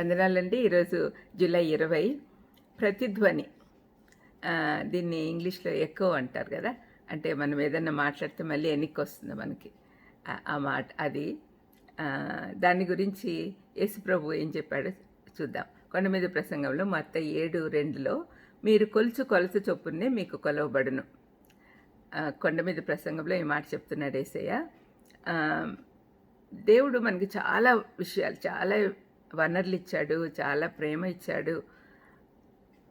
వందనాలండి ఈరోజు జూలై ఇరవై. ప్రతిధ్వని. దీన్ని ఇంగ్లీష్లో ఎక్కువ అంటారు కదా. అంటే మనం ఏదన్నా మాట్లాడితే మళ్ళీ ఎన్నిక వస్తుంది మనకి. ఆ- మాట అది. దాని గురించి యేసుప్రభు ఏం చెప్పాడో చూద్దాం. కొండ మీద ప్రసంగంలో మత్త ఏడు రెండులో మీరు కొలుచు కొలత చొప్పునే మీకు కొలవబడును. కొండ మీద ప్రసంగంలో ఈ మాట చెప్తున్నాడు ఏసయ్య. దేవుడు మనకి చాలా విషయాలు చాలా వనరులు ఇచ్చాడు చాలా ప్రేమ ఇచ్చాడు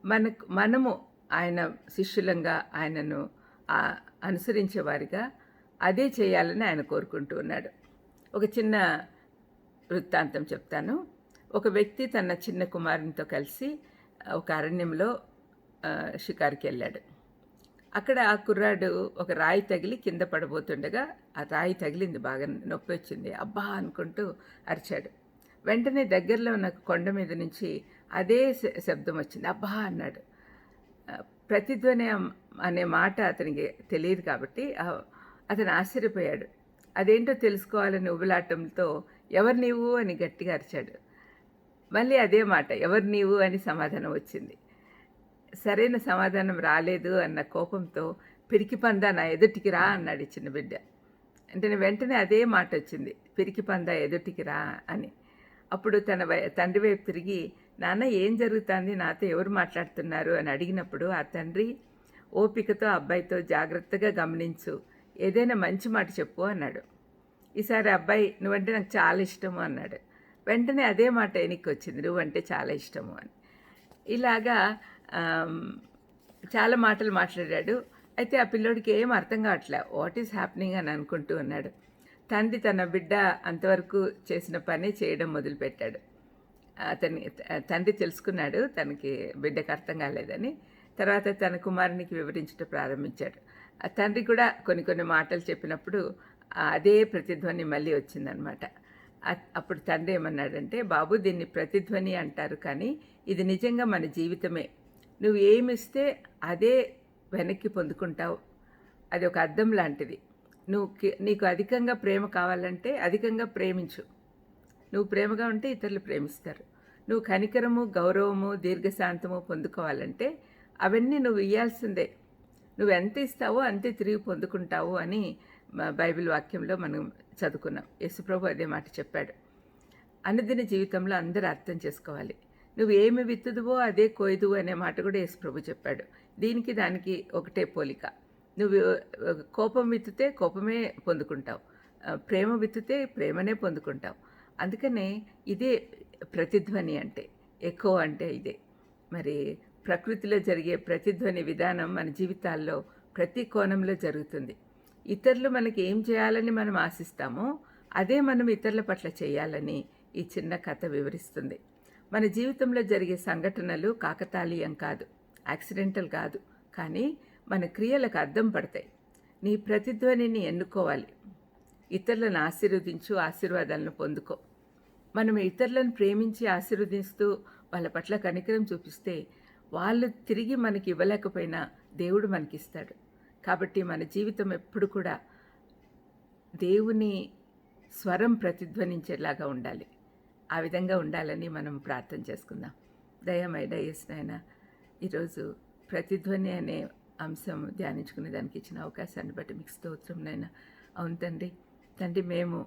మనకు మనము ఆయన శిష్యులంగా ఆయనను అనుసరించేవారిగా అదే చేయాలని ఆయన కోరుకుంటూ ఉన్నాడు. ఒక చిన్న వృత్తాంతం చెప్తాను. ఒక వ్యక్తి తన చిన్న కుమారునితో కలిసి ఒక అరణ్యంలో షికారికి షికారుకి వెళ్ళాడు. అక్కడ ఆ కుర్రాడు ఒక రాయి తగిలి కింద పడబోతుండగా ఆ రాయి తగిలింది బాగా నొప్పి వచ్చింది. అబ్బా అనుకుంటూ అరిచాడు. వెంటనే దగ్గరలో ఉన్న కొండ మీద నుంచి అదే శబ్దం వచ్చింది. అబ్బా అన్నాడు. ప్రతిధ్వని అనే మాట అతనికి తెలియదు కాబట్టి అతను ఆశ్చర్యపోయాడు. అదేంటో తెలుసుకోవాలని ఉబలాటంతో ఎవరు నీవు? అని గట్టిగా అరిచాడు. మళ్ళీ అదే మాట ఎవరు నీవు? అని సమాధానం వచ్చింది. సరైన సమాధానం రాలేదు అన్న కోపంతో పిరికి పందా నా ఎదుటికి రా అన్నాడు చిన్న బిడ్డ. అంటే వెంటనే అదే మాట వచ్చింది పిరికి పందా ఎదుటికి రా అని. అప్పుడు తన వై- తండ్రి వైపు తిరిగి నాన్న ఏం జరుగుతుంది? నాతో ఎవరు మాట్లాడుతున్నారు? అని అడిగినప్పుడు ఆ తండ్రి ఓపికతో అబ్బాయితో జాగ్రత్తగా గమనించు. ఏదైనా మంచి మాట చెప్పు అన్నాడు. ఈసారి అబ్బాయి నువ్వంటే నాకు చాలా ఇష్టము అన్నాడు. వెంటనే అదే మాట ఎనికి వచ్చింది నువ్వంటే చాలా ఇష్టము అని. ఇలాగా చాలా మాటలు మాట్లాడాడు. అయితే ఆ పిల్లోడికి ఏం అర్థం కావట్లే. What is happening? అని అనుకుంటూ ఉన్నాడు. తండ్రి తన బిడ్డ అంతవరకు చేసిన పని చేయడం మొదలుపెట్టాడు. అతని తండ్రి తెలుసుకున్నాడు తనకి బిడ్డకు అర్థం కాలేదని. తర్వాత తన కుమారునికి వివరించడం ప్రారంభించాడు. ఆ తండ్రి కూడా కొన్ని కొన్ని మాటలు చెప్పినప్పుడు అదే ప్రతిధ్వని మళ్ళీ వచ్చిందనమాట. అప్పుడు తండ్రి ఏమన్నాడంటే బాబు దీన్ని ప్రతిధ్వని అంటారు కానీ ఇది నిజంగా మన జీవితమే. నువ్వు ఏమిస్తే అదే వెనక్కి పొందుకుంటావు. అది ఒక అర్థం లాంటిది. నువ్వు నీకు అధికంగా ప్రేమ కావాలంటే అధికంగా ప్రేమించు. నువ్వు ప్రేమగా ఉంటే ఇతరులు ప్రేమిస్తారు. నువ్వు కనికరము గౌరవము దీర్ఘశాంతము పొందుకోవాలంటే అవన్నీ నువ్వు ఇవ్వాల్సిందే నువ్వు ఎంత ఇస్తావో అంతే తిరిగి పొందుకుంటావు అని బైబిల్ వాక్యంలో మనం చదువుకున్నాం. యేసుప్రభు అదే మాట చెప్పాడు. అనుదిన జీవితంలో అందరూ అర్థం చేసుకోవాలి. నువ్వు ఏమి విత్తుదువో అదే కోయదువు అనే మాట కూడా యేసుప్రభు చెప్పాడు. దీనికి దానికి ఒకటే పోలిక. నువ్వు కోపం విత్తితే కోపమే పొందుకుంటావు. ప్రేమ విత్తితే ప్రేమనే పొందుకుంటావు. అందుకనే ఇదే ప్రతిధ్వని అంటే ఎక్కువ అంటే ఇదే. మరి ప్రకృతిలో జరిగే ప్రతిధ్వని విధానం మన జీవితాల్లో ప్రతి కోణంలో జరుగుతుంది. ఇతరులు మనకి ఏం చేయాలని మనం ఆశిస్తామో అదే మనం ఇతరుల పట్ల చేయాలని ఈ చిన్న కథ వివరిస్తుంది. మన జీవితంలో జరిగే సంఘటనలు కాకతాళీయం కాదు యాక్సిడెంటల్ కాదు. కానీ మన క్రియలకు అద్దం పడతాయి. నీ ప్రతిధ్వనిని ఎన్నుకోవాలి. ఇతరులను ఆశీర్వదించు ఆశీర్వాదాలను పొందుకో. మనం ఇతరులను ప్రేమించి ఆశీర్వదిస్తూ వాళ్ళ పట్ల కనికరం చూపిస్తే వాళ్ళు తిరిగి మనకి ఇవ్వలేకపోయినా దేవుడు మనకిస్తాడు. కాబట్టి మన జీవితం ఎప్పుడు కూడా దేవుని స్వరం ప్రతిధ్వనించేలాగా ఉండాలి. ఆ విధంగా ఉండాలని మనం ప్రార్థన చేసుకుందాం. దయమై డయస్ నాయన ఈరోజు ప్రతిధ్వని అనే అంశం ధ్యానించుకునే దానికి ఇచ్చిన అవకాశాన్ని బట్టి మీకు స్తోత్రం నైనా అవును తండ్రి. తండ్రి మేము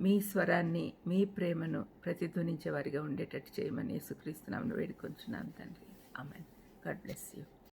మీ స్వరాన్ని మీ ప్రేమను ప్రతిధ్వనించే వారిగా ఉండేటట్టు చేయమని యేసుక్రీస్తున్నామని వేడుకొంచున్నాను తండ్రి. ఆమెన్. God bless you.